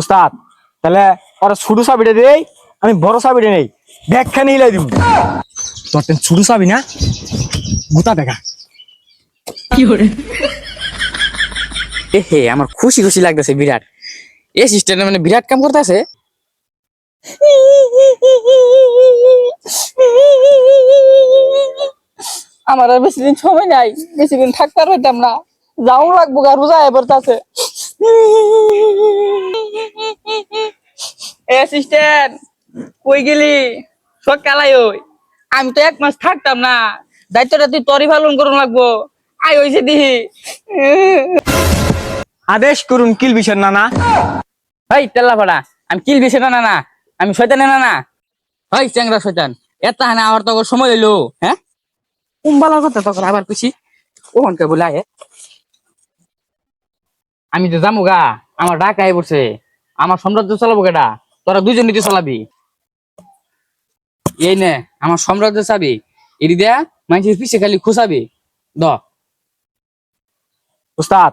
উস্তাদ তাহলে ওরা ছোট চাবিটা দেই আমি বড় চাবিটা নেই ব্যাগখানে হিলাই দিব। তোর টেন ছোট চাবি না? গুতা দেখা। এ হে আমার খুশি খুশি লাগতেছে বিরাট। এ সিস্টেমে মানে বিরাট কাম করতেছে। আমার আর বেশি দিন সময় নাই বেশি দিন থাকতে আর হইতাম না। যাও লাগবো গা রোজা এবার আছে অ্যাসিস্ট্যান্ট কই গেলি? সব কালাই ওই। আমি তো এক মাস থাকতাম না। দায়িত্বটা তুই তরি পালন করুন লাগবো। আই হইছে দিহি। আদেশ করুন কিল বিষয় না না হাই তেল্লা ফাড়া আমি কিল বেছে না না। আমি শয়তান না না হাই চ্যাংরা শয়তান। এত হানা আবার তো সময় হইল হ্যাঁ? কুম্বালার কথা তখন আবার খুশি ওখানকে বলে আয়ে। আমি তো যাব গা। আমার ডাক আই পড়ছে। আমার সাম্রাজ্য চালাবো কেটা তোরা দুজন নিতে চালাবি। এই নে আমার সাম্রাজ্য চাবি। এটি দেয়া মানুষের পিছে খালি খুশাবি দ। উস্তাদ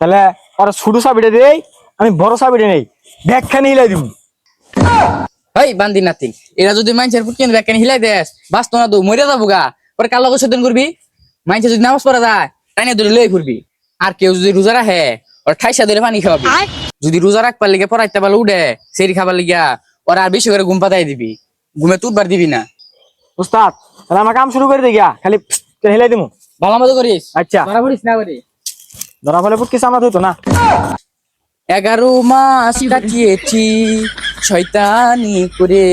তাহলে ওরা ছোট চাবিটা দেই আমি বড় চাবিটা নেই। ব্যাগখানে হিলাই দিব। এই বান্দি নাতিন এরা যদি মানুষের ব্যাকেন হিলাই দেস বাস তো না তো মরে যাব গা। পরে কাল সদন করবি। মানুষের যদি নামাজ পড়া যায় টাইনে ধরে লই ফুরবি আর কেউ যদি রোজা রাখে ওর ঠাইসা ধরে পানি খাওয়াবি। যদি রোজা রাখবার লিগে পড়াইতে পারলে উঠে সেরি খাবার লিগা ওরা আর বেশি করে ঘুম পাতাই দিবি। ঘুমে তুটবার দিবি না। উস্তাদ তাহলে আমার কাম শুরু করে দিই গিয়া খালি হিলাই দিব ভালো মতো করিস। আচ্ছা। ধরা পড়িস না করে। ধরা ফলে পুটকি সামলা হইতো না? এগারো মাস কাটিয়েছি শয়তানি করে।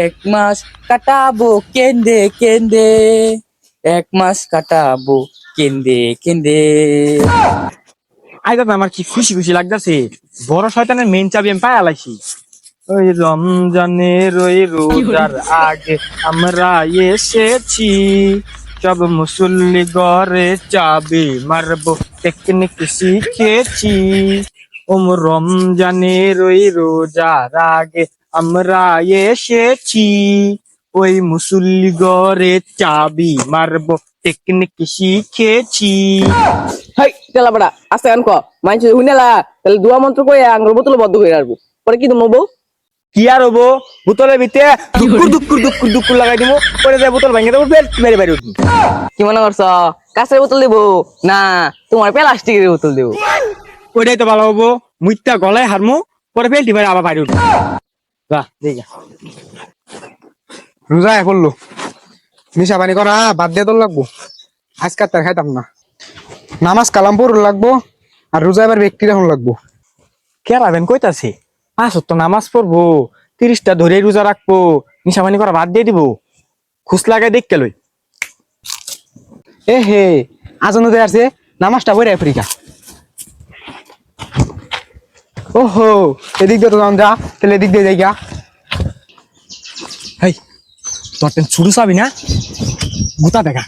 এক মাস কাটাবো কেন্দে কেন্দে। এক মাস কাটাবো কেন্দে কেন্দে। আমার কি খুশি খুশি লাগতেছে। বড় শয়তানের মেন চাবি আমি পাই আলাইছি। ওই রমজানের ওই রোজার আগে আমরা এসেছি। সব মুসল্লি ঘরে চাবি মারবো টেকনিক শিখেছি। ওম রমজানের ওই রোজার আগে আমরা এসেছি। ওই মুসল্লি ঘরে চাবি মারবো। টেকনিক শিখেছি। হাই তেলা বড়া আস্তে গান ক। মাইন হুইনালা তাহলে দুয়া মন্ত্র কই আঙ্গুর বোতল বদ্ধ করে আসব পরে কি তুমি কি আর হব? বোতলের ভিতরে দুকুর দুকুর দুকুর দুকুর লাগাই দিব পরে যায় বোতল ভাঙে দেবো মেরে বাইরে উঠবো। কি মনে করছ? কাঁচের বোতল দেবো? না তোমার প্লাস্টিকের বোতল দেবো। ওইটাই তো ভালো হব। মুইতা গলায় হারমো পরে ফেলটি বাইরে আবার বাইরে উঠবো। দেখি রোজা করল। নিশা পানি করা বাদ দিয়ে তোর লাগবো। আজকে আর তার খাইতাম না। নামাজ কালাম পড়ুন লাগবো আর রোজা এবার ব্যক্তি রাখুন লাগবো। কেরাবেন কইতাছে? পাঁচ তো নামাজ পড়ব তিরিশটা ধরে রোজা রাখব নিশাপানি করা বাদ দিয়ে দিব। খুশ লাগাই দেখ লই। এ হে আজানো দেয় আছে নামাজটা পড়ে আফ্রিকা ওহো এদিক দিয়ে তো যা তাহলে এদিক দিয়ে যাই গা হেই। তোর টেন ছুড়ু চাবি না? গুতা দেখা।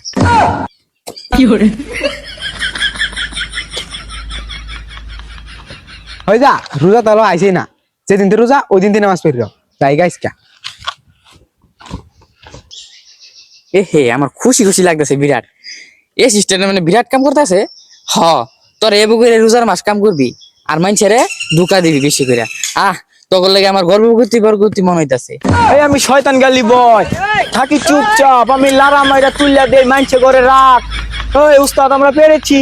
হয়ে যা রোজা তাহলে আইসেই না। যেদিন তো রোজা ওই দিন দিন নামাজ পড়ি যাই গাইস কা। এ হে আমার খুশি খুশি লাগতেছে বিরাট। এ সিস্টেমে মানে বিরাট কাম করতেছে? হ তোর এ বুকের রোজার মাস কাম করবি। আর মাইনছেরে ধোকা দিবি বেশি করে। আহ তখন লাগে আমার গর্ভবতী গর্ভবতী মনে হইতাছে। এই আমি শয়তান গালি বয়। থাকি চুপচাপ, আমি লারা মাইরা তুলিয়া দেই, মাইনছে ঘরে রাখ। ওই উস্তাদ, আমরা পেরেছি।